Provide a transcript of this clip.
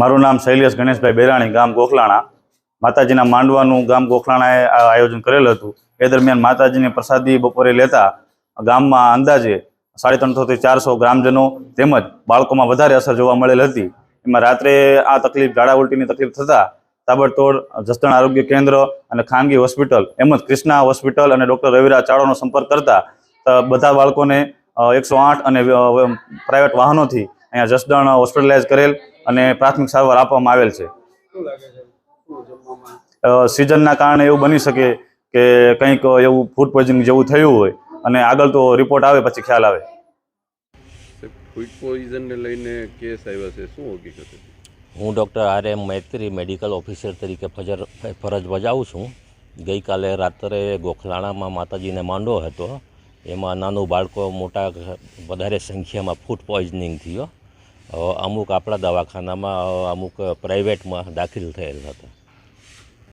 મારું નામ શૈલેષ ગણેશભાઈ બેરાણી, ગામ ગોખલાણા. માતાજીના માંડવાનું ગામ ગોખલાણાએ આ આયોજન કરેલ હતું. એ દરમિયાન માતાજીની પ્રસાદી બપોરે લેતા ગામમાં અંદાજે સાડી ત્રણસોથી ચારસો ગ્રામજનો તેમજ બાળકોમાં વધારે અસર જોવા મળેલ હતી. એમાં રાત્રે આ તકલીફ ઝાડા ઉલટીની તકલીફ થતાં તાબડતોડ જસદણ આરોગ્ય કેન્દ્ર અને ખાનગી હોસ્પિટલ એમજ ક્રિષ્ના હોસ્પિટલ અને ડૉક્ટર રવિરાજ ચાળોનો સંપર્ક કરતા બધા બાળકોને એકસો આઠ અને પ્રાઇવેટ વાહનોથી અહીંયા જસદણ હોસ્પિટલાઇઝ કરેલ. અને પ્રાથમિક સારવાર આપવામાં આવેલ છે. સિઝનના કારણે એવું બની શકે કે કંઈક એવું ફૂડ પોઈઝનિંગ જેવું થયું હોય અને આગળ તો રિપોર્ટ આવે પછી ખ્યાલ આવે. ફૂડ પોઈઝનને લઈને કેસ આવ્યા છે. શું હકીકત હું doctor R M Maitri medical officer તરીકે ફજર ફરજ બજાવું છું. ગઈકાલે રાત્રે ગોખલાણામાં માતાજીને માંડો હતો. એમાં નાનું બાળકો મોટા વધારે સંખ્યામાં ફૂડ પોઈઝનિંગ થયો. અમુક આપણા દવાખાનામાં અમુક પ્રાઇવેટમાં દાખલ થયેલ હતા.